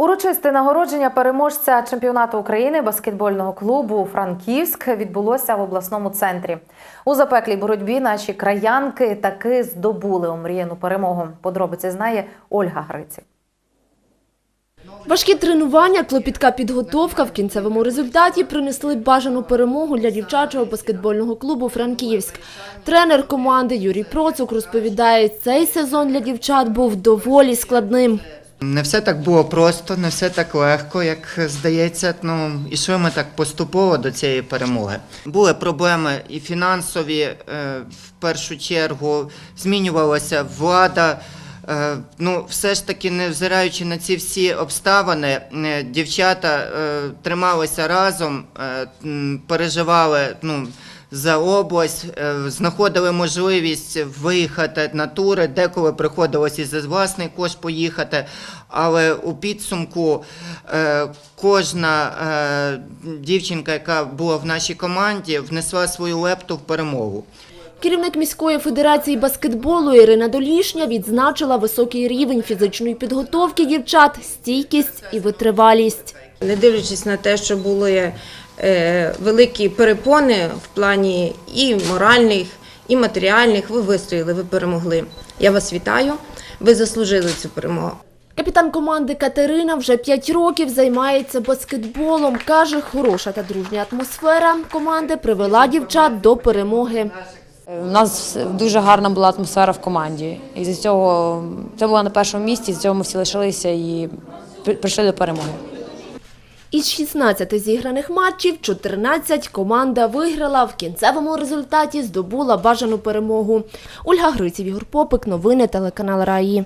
Урочисте нагородження переможця чемпіонату України баскетбольного клубу Франківськ відбулося в обласному центрі. У запеклій боротьбі наші краянки таки здобули омріяну перемогу. Подробиці знає Ольга Гриці. Важкі тренування, клопітка підготовка в кінцевому результаті принесли бажану перемогу для дівчачого баскетбольного клубу «Франківськ». Тренер команди Юрій Процук розповідає, цей сезон для дівчат був доволі складним. Не все так було просто, не все так легко, як здається. Ну, ішли ми так поступово до цієї перемоги. Були проблеми і фінансові, е, в першу чергу, змінювалася влада. Е, Ну, все ж таки, невзираючи на ці всі обставини, е, дівчата трималися разом, переживали ну, за область, е, знаходили можливість виїхати на тури, деколи приходилось і за власний кошт поїхати. Але у підсумку е, кожна е, дівчинка, яка була в нашій команді, внесла свою лепту в перемогу. Керівник міської федерації баскетболу Ірина Долішня відзначила високий рівень фізичної підготовки дівчат, стійкість і витривалість. Не дивлячись на те, що були е, великі перепони в плані і моральних, і матеріальних, ви вистояли, ви перемогли. Я вас вітаю. Ви заслужили цю перемогу. Капітан команди Катерина вже 5 років займається баскетболом. Каже, хороша та дружня атмосфера команди привела дівчат до перемоги. У нас дуже гарна була атмосфера в команді. І з цього це було на першому місці, з цього ми всі лишилися і прийшли до перемоги. Із 16 зіграних матчів 14 команда виграла. В кінцевому результаті здобула бажану перемогу. Ольга Гриців, Ігор Попик, новини телеканал Раї.